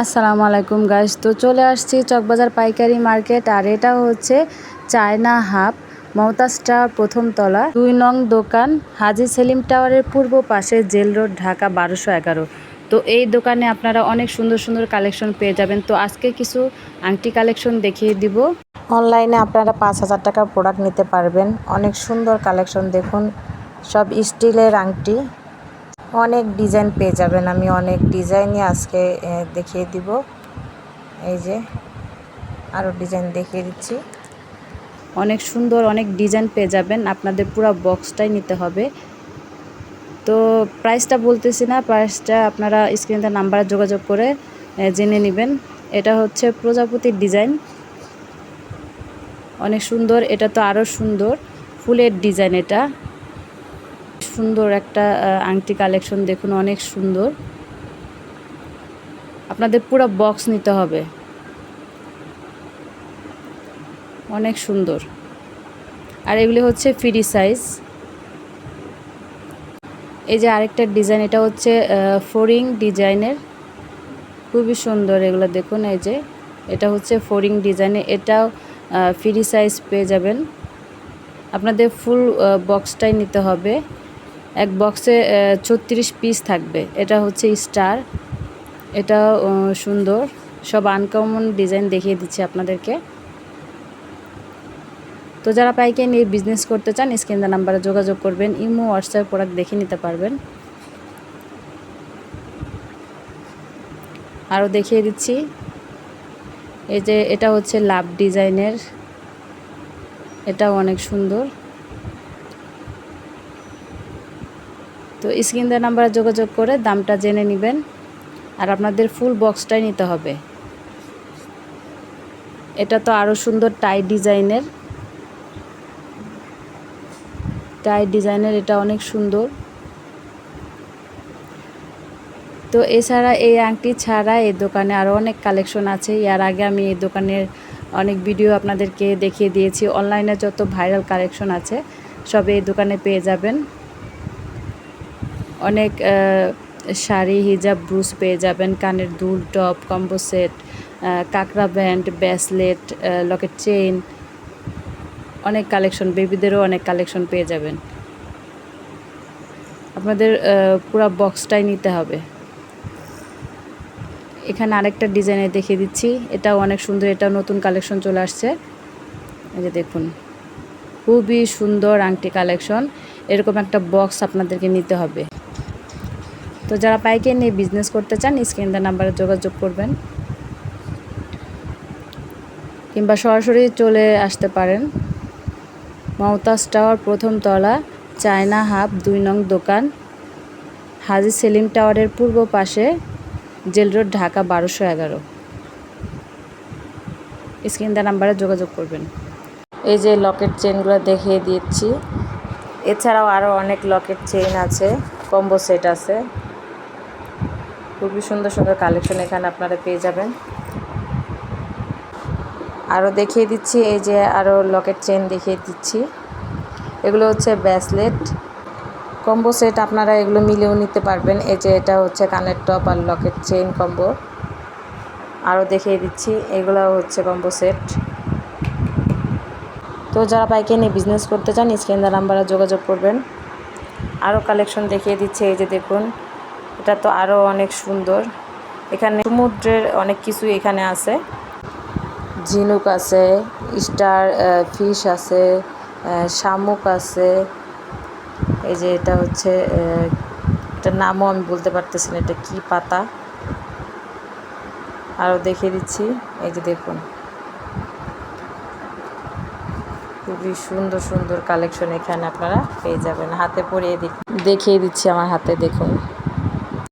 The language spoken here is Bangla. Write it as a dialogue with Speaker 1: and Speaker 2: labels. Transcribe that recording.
Speaker 1: আসসালামু আলাইকুম গাইস তো চলে আসছি চকবাজার পাইকারি মার্কেট, আর এটা হচ্ছে চায়না হাব মমতাজ টাওয়ার প্রথম তলা। দুই নং দোকান, হাজি সেলিম টাওয়ারের পূর্ব পাশে জেল রোড, ঢাকা বারোশো এগারো। তো এই দোকানে আপনারা অনেক সুন্দর সুন্দর কালেকশন পেয়ে যাবেন। তো আজকে কিছু আংটি কালেকশন দেখিয়ে দিব।
Speaker 2: অনলাইনে আপনারা পাঁচ হাজার টাকার প্রোডাক্ট নিতে পারবেন। অনেক সুন্দর কালেকশন দেখুন। সব স্টিলের আংটি। অনেক ডিজাইন পেয়ে যাবেন। আমি অনেক ডিজাইনই আজকে দেখিয়ে দিব। এই যে আরও ডিজাইন দেখিয়ে দিচ্ছি।
Speaker 1: অনেক সুন্দর, অনেক ডিজাইন পেয়ে যাবেন। আপনাদের পুরো বক্সটাই নিতে হবে। তো প্রাইসটা বলতেছি না প্রাইসটা আপনারা স্ক্রিনে নাম্বারে যোগাযোগ করে জেনে নেবেন। এটা হচ্ছে প্রজাপতির ডিজাইন অনেক সুন্দর, এটা তো আরও সুন্দর। ফুলের ডিজাইন এটা। সুন্দর একটা আংটি কালেকশন দেখুন, অনেক সুন্দর। আপনাদের পুরো বক্স নিতে হবে। অনেক সুন্দর। আর এগুলি হচ্ছে ফ্রি সাইজ এই যে আরেকটা ডিজাইন এটা হচ্ছে ফোরিং ডিজাইনের খুবই সুন্দর এগুলো দেখুন, এই যে। এটা হচ্ছে ফোরিং ডিজাইনে এটাও ফ্রি সাইজ পেয়ে যাবেন। আপনাদের ফুল বক্সটাই নিতে হবে। এক বক্সে ছত্রিশ পিস থাকবে। এটা হচ্ছে স্টার। আহ, সুন্দর। সব আনকমন ডিজাইন দেখিয়ে দিচ্ছি আপনাদেরকে। তো যারা পাইকে নিয়ে বিজনেস করতে চান স্ক্রিন নাম্বারে যোগাযোগ করবেন। ইমো হোয়াটসঅ্যাপ প্রোডাক্ট দেখে নিতে পারবেন। আরও দেখিয়ে দিচ্ছি। এই যে এটা হচ্ছে লাভ ডিজাইনের এটাও অনেক সুন্দর। তো স্ক্রিন দেওয়া নাম্বারে যোগাযোগ করে দামটা জেনে নেবেন আর আপনাদের ফুল বক্সটাই নিতে হবে। এটা তো আরও সুন্দর টাই ডিজাইনের। টাই ডিজাইনের এটা অনেক সুন্দর। তো এছাড়া এই আংটি ছাড়া এই দোকানে আরও অনেক কালেকশন আছে। এর আগে আমি এই দোকানের অনেক ভিডিও আপনাদেরকে দেখিয়ে দিয়েছি। অনলাইনে যত ভাইরাল কালেকশন আছে সব এই দোকানে পেয়ে যাবেন। অনেক শাড়ি, হিজাব, ব্রুস পেয়ে যাবেন, কানের দুল, টপ, কম্বো সেট কাকড়া ব্যান্ড, ব্যাসলেট লকেট চেইন, অনেক কালেকশন, বেবিদেরও অনেক কালেকশন পেয়ে যাবেন। আপনাদের পুরো বক্সটাই নিতে হবে। এখানে আরেকটা ডিজাইনে দেখিয়ে দিচ্ছি। এটাও অনেক সুন্দর, এটাও নতুন কালেকশন চলে আসছে। এই যে দেখুন, খুবই সুন্দর আংটি কালেকশন। এরকম একটা বক্স আপনাদেরকে নিতে হবে। তো যারা পাইকারি নিয়ে বিজনেস করতে চান স্ক্রিন দেওয়া নাম্বারে যোগাযোগ করবেন। কিংবা সরাসরি চলে আসতে পারেন। মমতাজ টাওয়ার প্রথম তলা চায়না হাব দুই নং দোকান। হাজি সেলিম টাওয়ারের পূর্ব পাশে, জেল রোড, ঢাকা বারোশো এগারো। স্ক্রিন দেওয়া নাম্বারে যোগাযোগ করবেন।
Speaker 2: এই যে লকেট চেনগুলো দেখিয়ে দিচ্ছি। এছাড়াও আরও অনেক লকেট চেইন আছে কম্বো সেট আছে। খুবই সুন্দর সুন্দর কালেকশন এখানে আপনারা পেয়ে যাবেন। আরও দেখিয়ে দিচ্ছি, এই যে আরও লকেট চেন দেখিয়ে দিচ্ছি। এগুলো হচ্ছে ব্যাসলেট কম্বো সেট আপনারা এগুলো মিলেও নিতে পারবেন। এই যে এটা হচ্ছে কানের টপ আর লকেট চেইন কম্বো। আরও দেখিয়ে দিচ্ছি এগুলো হচ্ছে কম্বো সেট। তো যারা বাইকে নিয়ে বিজনেস করতে চান, স্ক্রিন নাম্বারে যোগাযোগ করবেন। আরও কালেকশন দেখিয়ে দিচ্ছে, এই যে দেখুন। এটা তো আরও অনেক সুন্দর। এখানে সমুদ্রের অনেক কিছু এখানে আছে। ঝিনুক আছে, স্টার ফিশ আছে শামুক আছে। এই যে এটা হচ্ছে এটার নামও আমি বলতে পারতেছি না, এটা কি পাতা? আরও দেখিয়ে দিচ্ছি, এই যে দেখুন। খুবই সুন্দর সুন্দর কালেকশন এখানে আপনারা পেয়ে যাবেন। হাতে পরিয়ে দেখিয়ে দিচ্ছি আমার হাতে, দেখুন।